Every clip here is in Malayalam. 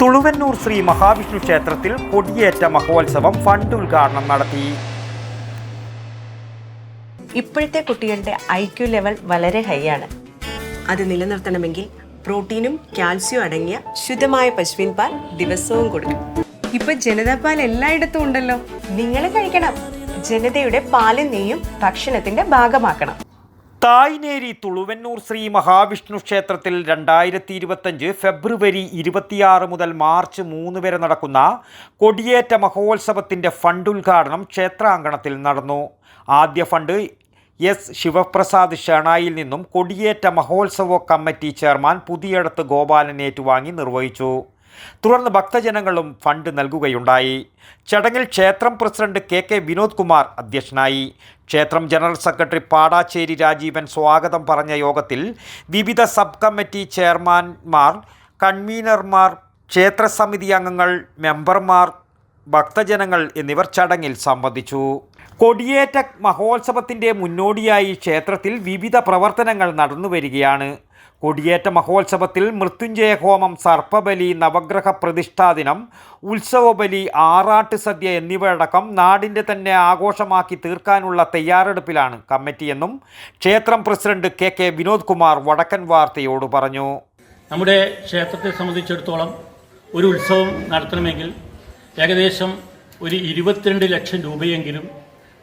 തുളുവന്നൂർ ശ്രീ മഹാവിഷ്ണു ക്ഷേത്രത്തിൽ കൊടിയേറ്റ മഹോത്സവം ഫണ്ട് ഉദ്ഘാടനം നടത്തി. ഇപ്പോഴത്തെ കുട്ടികളുടെ ഐ ക്യു ലെവൽ വളരെ ഹൈ ആണ്. അത് നിലനിർത്തണമെങ്കിൽ പ്രോട്ടീനും കാൽസ്യവും അടങ്ങിയ ശുദ്ധമായ പശുവിൻ പാൽ ദിവസവും കൊടുക്കും ഇപ്പൊ ജനതാ പാൽ എല്ലായിടത്തും ഉണ്ടല്ലോ. നിങ്ങൾ കഴിക്കണം. ജനതയുടെ പാലും നെയ്യും ഭക്ഷണത്തിന്റെ ഭാഗമാക്കണം. തായ്നേരി തുളുവന്നൂർ ശ്രീ മഹാവിഷ്ണു ക്ഷേത്രത്തിൽ രണ്ടായിരത്തി ഇരുപത്തഞ്ച് ഫെബ്രുവരി ഇരുപത്തിയാറ് മുതൽ മാർച്ച് മൂന്ന് വരെ നടക്കുന്ന കൊടിയേറ്റ മഹോത്സവത്തിന്റെ ഫണ്ട് ഉദ്ഘാടനം ക്ഷേത്രാങ്കണത്തിൽ നടന്നു. ആദ്യ ഫണ്ട് എസ് ശിവപ്രസാദ് ഷെണായിൽ നിന്നും കൊടിയേറ്റ മഹോത്സവ കമ്മിറ്റി ചെയർമാൻ പുതിയടത്ത് ഗോപാലൻ ഏറ്റുവാങ്ങി നിർവഹിച്ചു. തുടർന്ന് ഭക്തജനങ്ങളും ഫണ്ട് നൽകുകയുണ്ടായി. ചടങ്ങിൽ ക്ഷേത്രം president K K Vinod Kumar അധ്യക്ഷനായി. ക്ഷേത്രം ജനറൽ സെക്രട്ടറി പാടാച്ചേരി രാജീവൻ സ്വാഗതം പറഞ്ഞ യോഗത്തിൽ വിവിധ സബ് കമ്മിറ്റി ചെയർമാൻമാർ കൺവീനർമാർ ക്ഷേത്ര സമിതി അംഗങ്ങൾ മെമ്പർമാർ ഭക്തജനങ്ങൾ എന്നിവർ ചടങ്ങിൽ സംബന്ധിച്ചു. കൊടിയേറ്റ മഹോത്സവത്തിന്റെ മുന്നോടിയായി ക്ഷേത്രത്തിൽ വിവിധ പ്രവർത്തനങ്ങൾ നടന്നുവരികയാണ്. കൊടിയേറ്റ മഹോത്സവത്തിൽ മൃത്യുഞ്ജയ ഹോമം സർപ്പബലി നവഗ്രഹ പ്രതിഷ്ഠാദിനം ഉത്സവബലി ആറാട്ട് സദ്യ എന്നിവയടക്കം നാടിന്റെ തന്നെ ആഘോഷമാക്കി തീർക്കാനുള്ള തയ്യാറെടുപ്പിലാണ് കമ്മിറ്റിയെന്നും ക്ഷേത്രം president K K Vinod Kumar Vadakkan വാർത്തയോട് പറഞ്ഞു. നമ്മുടെ ക്ഷേത്രത്തെ സംബന്ധിച്ചിടത്തോളം ഒരു ഉത്സവം നടത്തണമെങ്കിൽ ഏകദേശം ഒരു ഇരുപത്തിരണ്ട് ലക്ഷം രൂപയെങ്കിലും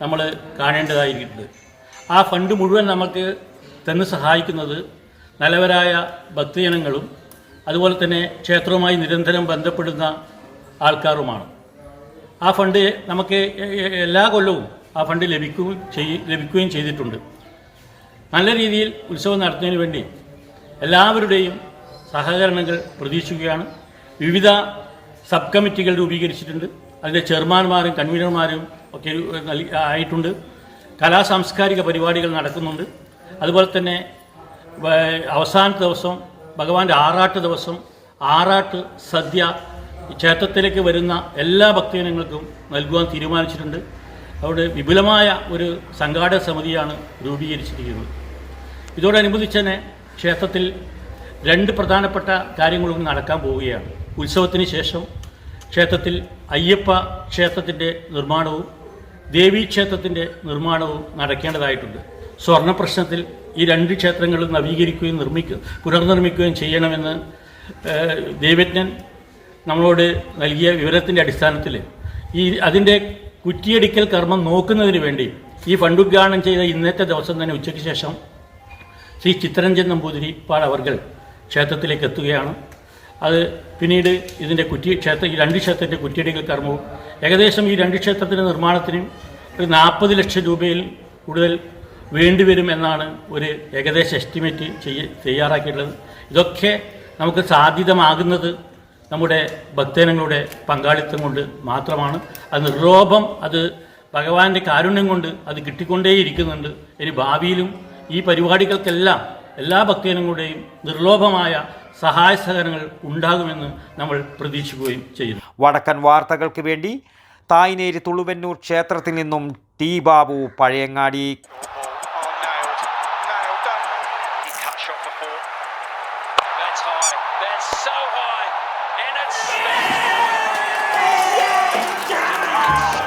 നമ്മൾ കാണേണ്ടതായിട്ടുണ്ട് ആ ഫണ്ട് മുഴുവൻ നമുക്ക് തന്ന് സഹായിക്കുന്നത് നല്ലവരായ ഭക്തജനങ്ങളും അതുപോലെ തന്നെ ക്ഷേത്രവുമായി നിരന്തരം ബന്ധപ്പെടുന്ന ആൾക്കാരുമാണ്. ആ ഫണ്ട് നമുക്ക് എല്ലാ കൊല്ലവും ആ ഫണ്ട് ലഭിക്കുകയും ചെയ് ലഭിക്കുകയും ചെയ്തിട്ടുണ്ട്. നല്ല രീതിയിൽ ഉത്സവം നടത്തുന്നതിന് വേണ്ടി എല്ലാവരുടെയും സഹകരണങ്ങൾ പ്രതീക്ഷിക്കുകയാണ്. വിവിധ സബ് കമ്മിറ്റികൾ രൂപീകരിച്ചിട്ടുണ്ട്. അതിന്റെ ചെയർമാൻമാരും കൺവീനർമാരും ഒക്കെ ആയിട്ടുണ്ട്. കലാ സാംസ്കാരിക പരിപാടികൾ നടക്കുന്നുണ്ട്. അതുപോലെ തന്നെ അവസാന ദിവസം ഭഗവാന്റെ ആറാട്ട് ദിവസം ആറാട്ട് സദ്യ ക്ഷേത്രത്തിലേക്ക് വരുന്ന എല്ലാ ഭക്തജനങ്ങൾക്കും നൽകുവാൻ തീരുമാനിച്ചിട്ടുണ്ട്. അവിടെ വിപുലമായ ഒരു സംഘാടക സമിതിയാണ് രൂപീകരിച്ചിരിക്കുന്നത്. ഇതോടനുബന്ധിച്ച് തന്നെ ക്ഷേത്രത്തിൽ രണ്ട് പ്രധാനപ്പെട്ട കാര്യങ്ങളും നടക്കാൻ പോവുകയാണ്. ഉത്സവത്തിന് ശേഷം ക്ഷേത്രത്തിൽ അയ്യപ്പ ക്ഷേത്രത്തിന്റെ നിർമ്മാണവും ദേവീ ക്ഷേത്രത്തിന്റെ നിർമ്മാണവും നടക്കേണ്ടതായിട്ടുണ്ട്. സ്വർണ പ്രശ്നത്തിൽ ഈ രണ്ട് ക്ഷേത്രങ്ങളും നവീകരിക്കുകയും നിർമ്മിക്കുക പുനർനിർമ്മിക്കുകയും ചെയ്യണമെന്ന് ദേവജ്ഞൻ നമ്മളോട് നൽകിയ വിവരത്തിന്റെ അടിസ്ഥാനത്തിൽ ഈ അതിന്റെ കുറ്റിയടിക്കൽ കർമ്മം നോക്കുന്നതിന് വേണ്ടി ഈ ഫണ്ട് ഉദ്ഘാടനം ചെയ്ത ഇന്നത്തെ ദിവസം തന്നെ ഉച്ചയ്ക്ക് ശേഷം ശ്രീ ചിത്തരഞ്ജൻ നമ്പൂതിരി പാട് അവർകൾ ക്ഷേത്രത്തിലേക്ക് എത്തുകയാണ്. അത് പിന്നീട് ഇതിന്റെ കുറ്റി ക്ഷേത്ര ഈ രണ്ട് ക്ഷേത്രത്തിന്റെ കുറ്റിയടിക്കൽ കർമ്മവും ഏകദേശം ഈ രണ്ട് ക്ഷേത്രത്തിന്റെ നിർമ്മാണത്തിനും ഒരു നാൽപ്പത് ലക്ഷം രൂപയിൽ കൂടുതൽ വേണ്ടിവരും എന്നാണ് ഒരു ഏകദേശ എസ്റ്റിമേറ്റ് ചെയ്യ തയ്യാറാക്കിയിട്ടുള്ളത്. ഇതൊക്കെ നമുക്ക് സാധ്യതമാകുന്നത് നമ്മുടെ ഭക്തജനങ്ങളുടെ പങ്കാളിത്തം കൊണ്ട് മാത്രമാണ്. അത് നിർലോഭം അത് ഭഗവാന്റെ കാരുണ്യം കൊണ്ട് അത് കിട്ടിക്കൊണ്ടേയിരിക്കുന്നുണ്ട്. ഇനി ഭാവിയിലും ഈ പരിപാടികൾക്കെല്ലാം എല്ലാ ഭക്തജനങ്ങളുടെയും നിർലോഭമായ സഹായ സഹകരണങ്ങൾ ഉണ്ടാകുമെന്ന് നമ്മൾ പ്രതീക്ഷിക്കുകയും ചെയ്യുന്നു വടക്കൻ വാർത്തകൾക്ക് വേണ്ടി തായ്നേരി തുളുവന്നൂർ ക്ഷേത്രത്തിൽ നിന്നും T Babu Pazhayangadi so high. And it's Make